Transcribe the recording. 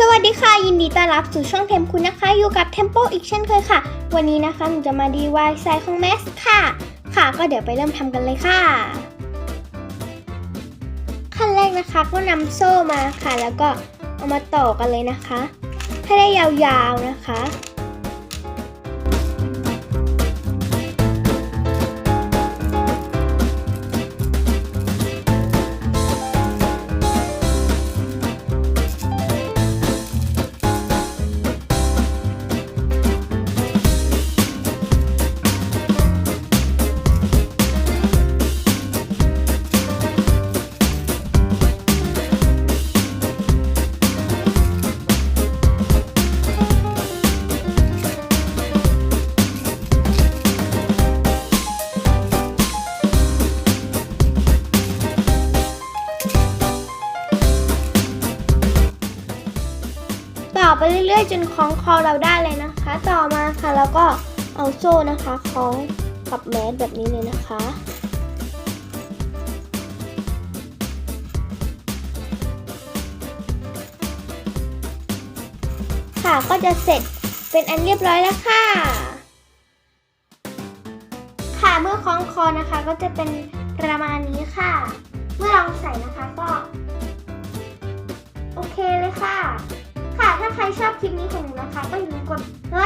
สวัสดีค่ะ ยินดีต้อนรับสู่ช่องเทมคุณนะคะ อยู่กับเทมโปอีกเช่นเคยค่ะ วันนี้นะคะหนูจะมา DIY ไซส์ของแมสค่ะ ค่ะก็เดี๋ยวไปเริ่มทำกันเลยค่ะ ขั้นแรกนะคะก็นำโซ่มาค่ะ แล้วก็เอามาต่อกันเลยนะคะ ให้ได้ยาวๆนะคะ ไปเรื่อยๆ จนคล้องคอเราได้เลยนะคะ ต่อมาค่ะแล้วก็เอาโซ่นะคะคล้องกับแมสแบบนี้เลยนะคะ ค่ะก็จะเสร็จเป็นอันเรียบร้อยแล้วค่ะ ค่ะเมื่อคล้องคอนะคะก็จะเป็นประมาณ ชอบคลิปนี้ของหนูนะคะก็อย่าลืมกดไลค์